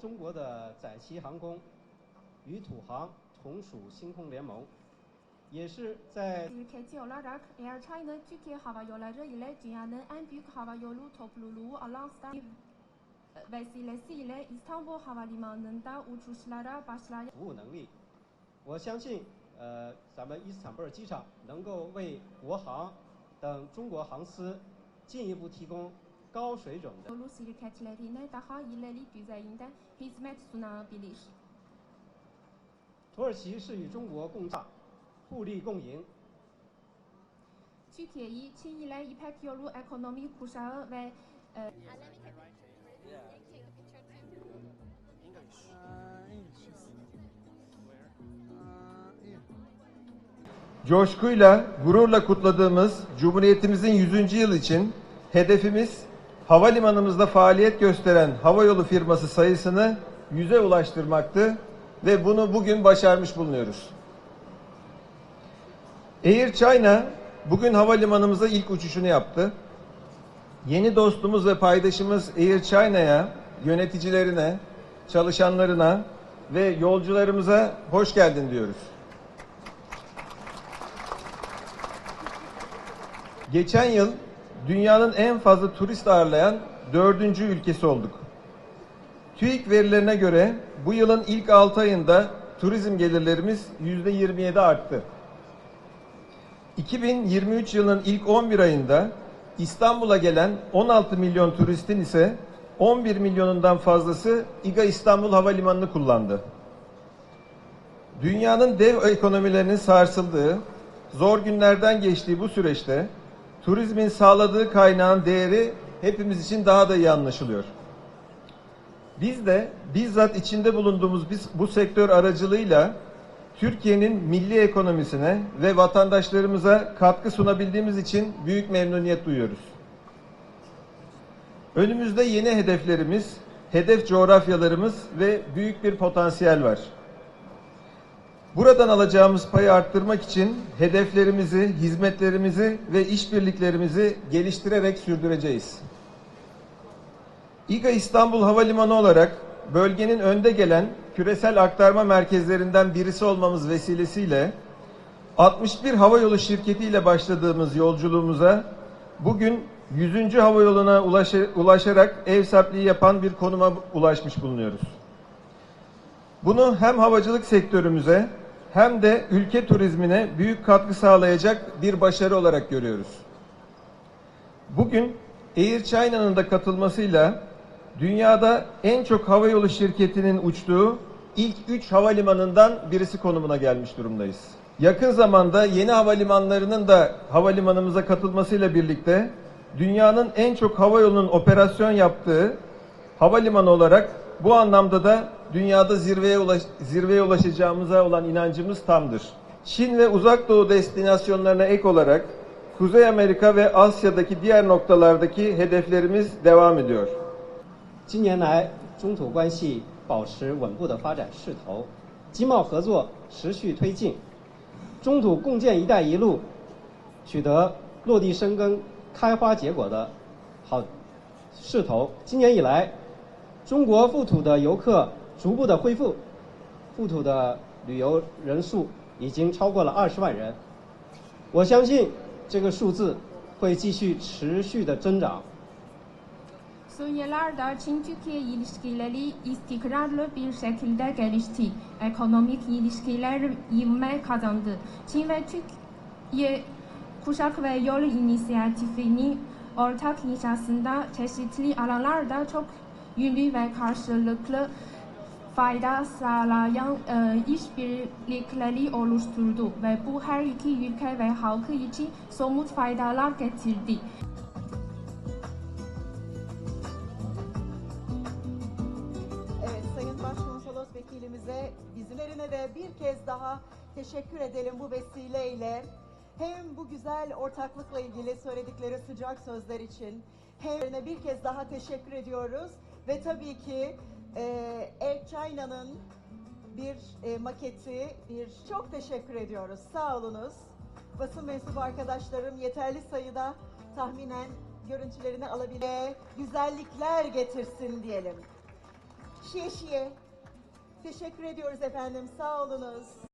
中国的载旗航空与土航同属星空联盟。也是在，服务能力，我相信呃咱们伊斯坦布尔机场能够为国航等中国航司进一步提供高水准的土耳其是与中国共炸互利共赢。Coşkuyla, gururla kutladığımız Cumhuriyetimizin 100. yıl için hedefimiz havalimanımızda faaliyet gösteren havayolu firması sayısını 100'e ulaştırmaktı ve bunu bugün başarmış bulunuyoruz. Air China bugün havalimanımıza ilk uçuşunu yaptı. Yeni dostumuz ve paydaşımız Air China'ya, yöneticilerine, çalışanlarına ve yolcularımıza hoş geldin diyoruz. Geçen yıl dünyanın en fazla turist ağırlayan dördüncü ülkesi olduk. TÜİK verilerine göre bu yılın ilk 6 ayında turizm gelirlerimiz yüzde 27 arttı. 2023 yılının ilk 11 ayında İstanbul'a gelen 16 milyon turistin ise 11 milyonundan fazlası İGA İstanbul Havalimanı'nı kullandı. Dünyanın dev ekonomilerinin sarsıldığı, zor günlerden geçtiği bu süreçte turizmin sağladığı kaynağın değeri hepimiz için daha da iyi anlaşılıyor. Biz de bizzat içinde bulunduğumuz biz, bu sektör aracılığıyla Türkiye'nin milli ekonomisine ve vatandaşlarımıza katkı sunabildiğimiz için büyük memnuniyet duyuyoruz. Önümüzde yeni hedeflerimiz, hedef coğrafyalarımız ve büyük bir potansiyel var. Buradan alacağımız payı arttırmak için hedeflerimizi, hizmetlerimizi ve işbirliklerimizi geliştirerek sürdüreceğiz. İGA İstanbul Havalimanı olarak bölgenin önde gelen küresel aktarma merkezlerinden birisi olmamız vesilesiyle 61 havayolu şirketiyle başladığımız yolculuğumuza bugün 100. havayoluna ulaşa- ulaşarak ev sahipliği yapan bir konuma ulaşmış bulunuyoruz. Bunu hem havacılık sektörümüze hem de ülke turizmine büyük katkı sağlayacak bir başarı olarak görüyoruz. Bugün Air China'nın da katılmasıyla dünyada en çok havayolu şirketinin uçtuğu ilk 3 havalimanından birisi konumuna gelmiş durumdayız. Yakın zamanda yeni havalimanlarının da havalimanımıza katılmasıyla birlikte dünyanın en çok havayolunun operasyon yaptığı havalimanı olarak bu anlamda da dünyada zirveye ulaş, zirveye ulaşacağımıza olan inancımız tamdır. Çin ve Uzak Doğu destinasyonlarına ek olarak Kuzey Amerika ve Asya'daki diğer noktalardaki hedeflerimiz devam ediyor. 近年来，中土关系保持稳步的发展势头，经贸合作持续推进，中土共建“一带一路”取得落地生根、开花结果的好势头。今年以来，中国赴土的游客 逐步的恢复，赴土的旅游人数已经超过了二十万人。我相信这个数字会继续持续的增长。Son yıllarda Çin-Türkiye ilişkileri istikrarlı bir şekilde gelişti. Ekonomik ilişkiler ivme kazandı. Çin ve Türkiye kuşak ve yol inisiyatifini ortak inşasında çeşitli alanlarda çok yönlü ve karşılıklı fayda sağlayan e, işbirlikleri oluşturdu ve bu her iki ülke ve halkı için somut faydalar getirdi. Evet Sayın Başkonsolos Vekilimize bizlerine de bir kez daha teşekkür edelim bu vesileyle. Hem bu güzel ortaklıkla ilgili söyledikleri sıcak sözler için hem bir kez daha teşekkür ediyoruz. Ve tabii ki e, Air China'nın bir e, maketi, bir çok teşekkür ediyoruz. Sağ olunuz. Basın mensubu arkadaşlarım yeterli sayıda tahminen görüntülerini alabile güzellikler getirsin diyelim. Şiye şiye. Teşekkür ediyoruz efendim. Sağ olunuz.